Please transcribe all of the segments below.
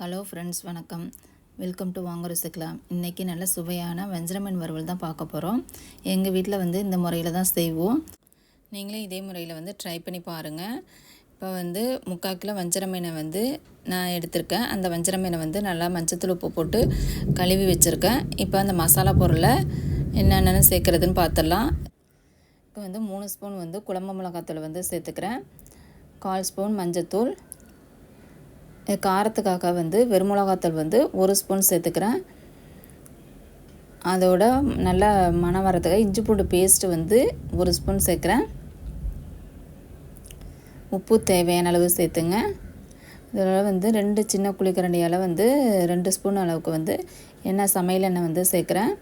Hello friends வணக்கம். Welcome to வாங்க ருசிக்கலாம் இன்றைக்கி நல்ல சுவையான வஞ்சரமீன் வறுவல் தான் பார்க்க போகிறோம் எங்கள் வீட்டில் வந்து இந்த முறையில் தான் செய்வோம். நீங்களும் இதே முறையில் வந்து ட்ரை பண்ணி பாருங்கள் இப்போ வந்து முக்கால் கிலோ வஞ்சர மீனை வந்து நான் எடுத்திருக்கேன். அந்த வஞ்சர மீனை வந்து நல்லா மஞ்சத்தூள் உப்பு போட்டு கழுவி வச்சுருக்கேன். இப்போ அந்த மசாலா பொருளை என்னென்னு சேர்க்குறதுன்னு பார்த்துடலாம் இப்போ வந்து மூணு ஸ்பூன் வந்து குழம்பு மிளகாத்தூள் வந்து சேர்த்துக்கிறேன். கால் ஸ்பூன் மஞ்சத்தூள். காரத்துக்காக வந்து வெறுமிளகாத்தூள் வந்து ஒரு ஸ்பூன் சேர்த்துக்கிறேன். அதோட நல்லா மனம் வரத்துக்காக இஞ்சி பூண்டு பேஸ்ட்டு வந்து ஒரு ஸ்பூன் சேர்க்குறேன். உப்பு தேவையான அளவு சேர்த்துங்க. இதோட வந்து ரெண்டு சின்ன குளிக்கரண்டியால் வந்து ரெண்டு ஸ்பூன் அளவுக்கு வந்து எண்ணெய் சமையல் எண்ணெய் வந்து சேர்க்குறேன்.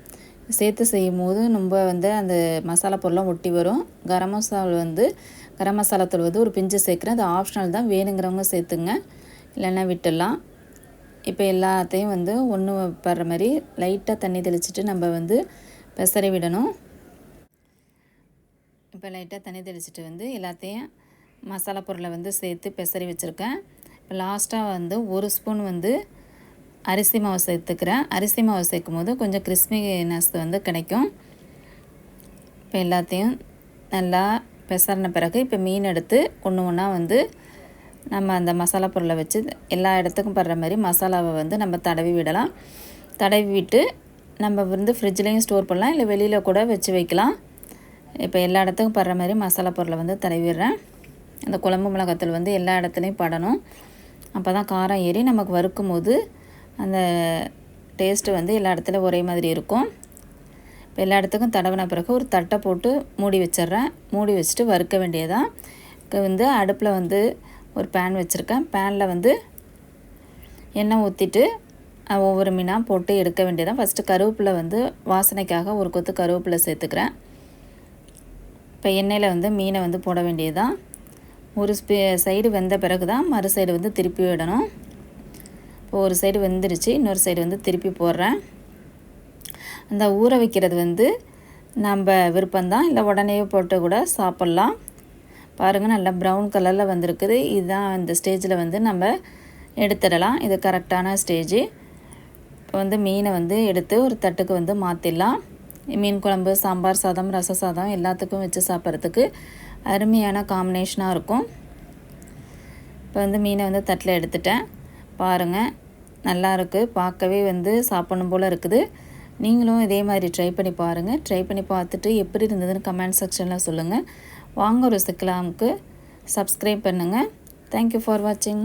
சேர்த்து செய்யும் போது ரொம்ப வந்து அந்த மசாலா பொருளாக ஒட்டி வரும். கரம் மசாலா வந்து கரம் மசாலா தூள் வந்து ஒரு பிஞ்சு சேர்க்குறேன். அது ஆப்ஷனல் தான். வேணுங்கிறவங்க சேர்த்துங்க. இல்லைன்னா விட்டுடலாம். இப்போ எல்லாத்தையும் வந்து ஒன்று படுற மாதிரி லைட்டாக தண்ணி தெளிச்சிட்டு நம்ம வந்து பெசரி விடணும். இப்போ லைட்டாக தண்ணி தெளிச்சிட்டு வந்து எல்லாத்தையும் மசாலா பொருளை வந்து சேர்த்து பெசரி வச்சுருக்கேன். இப்போ லாஸ்ட்டாக வந்து ஒரு ஸ்பூன் வந்து அரிசி மாவு சேர்த்துக்கிறேன். அரிசி மாவு சேர்க்கும் போது கொஞ்சம் கிறிஸ்மினஸ் வந்து கிடைக்கும். இப்போ எல்லாத்தையும் நல்லா பெசறின பிறகு இப்போ மீன் எடுத்து ஒன்று ஒன்றா வந்து நம்ம அந்த மசாலா பொருளை வச்சு எல்லா இடத்துக்கும் படுற மாதிரி மசாலாவை வந்து நம்ம தடவி விடலாம். தடவி விட்டு நம்ம வந்து ஃப்ரிட்ஜ்லேயும் ஸ்டோர் பண்ணலாம். இல்லை வெளியில் கூட வச்சு வைக்கலாம். இப்போ எல்லா இடத்துக்கும் படுற மாதிரி மசாலா பொருளை வந்து தடவிடுறேன் அந்த குழம்பு மிளகாத்தூள் வந்து எல்லா இடத்துலையும் படணும். அப்போ தான் காரம் ஏறி நமக்கு வறுக்கும் போது அந்த டேஸ்ட்டு வந்து எல்லா இடத்துலையும் ஒரே மாதிரி இருக்கும். இப்போ எல்லா இடத்துக்கும் தடவின பிறகு ஒரு தட்டை போட்டு மூடி வச்சிட்றேன். மூடி வச்சுட்டு வறுக்க வேண்டியதான் வந்து அடுப்பில் வந்து ஒரு பேன் வச்சுருக்கேன். பேனில் வந்து எண்ணெய் ஊற்றிட்டு ஒவ்வொரு மீனாக போட்டு எடுக்க வேண்டியதான் ஃபஸ்ட்டு கருவேப்பிலை வந்து வாசனைக்காக ஒரு கொத்து கருவேப்பிலை சேர்த்துக்கிறேன். இப்போ எண்ணெயில் வந்து மீனை வந்து போட வேண்டியதுதான். ஒரு சைடு வெந்த பிறகு தான் மறு சைடு வந்து திருப்பி விடணும். இப்போ ஒரு சைடு வெந்துருச்சு இன்னொரு சைடு வந்து திருப்பி போடுறேன். அந்த ஊற வைக்கிறது வந்து நம்ம விருப்பம்தான். இல்லை உடனே போட்டு கூட சாப்பிட்லாம். பாருங்கள் நல்லா ப்ரௌன் கலரில் வந்திருக்குது. இதுதான் இந்த ஸ்டேஜில் வந்து நம்ம எடுத்துடலாம். இது கரெக்டான ஸ்டேஜு இப்போ வந்து மீனை வந்து எடுத்து ஒரு தட்டுக்கு வந்து மாற்றிடலாம் மீன் குழம்பு சாம்பார் சாதம் ரச சாதம் எல்லாத்துக்கும் வச்சு சாப்பிட்றதுக்கு அருமையான காம்பினேஷனாக இருக்கும். இப்போ வந்து மீனை வந்து தட்டில் எடுத்துட்டேன். பாருங்கள் நல்லா இருக்குது பார்க்கவே வந்து சாப்பிடணும் போல் இருக்குது. நீங்களும் இதே மாதிரி ட்ரை பண்ணி பாருங்கள் ட்ரை பண்ணி பார்த்துட்டு எப்படி இருந்ததுன்னு கமெண்ட் செக்ஷனில் சொல்லுங்கள் வாங்க ருசிக்கலாமுக்கு சப்ஸ்கிரைப் பண்ணுங்கள் தேங்க்யூ ஃபார் வாட்சிங்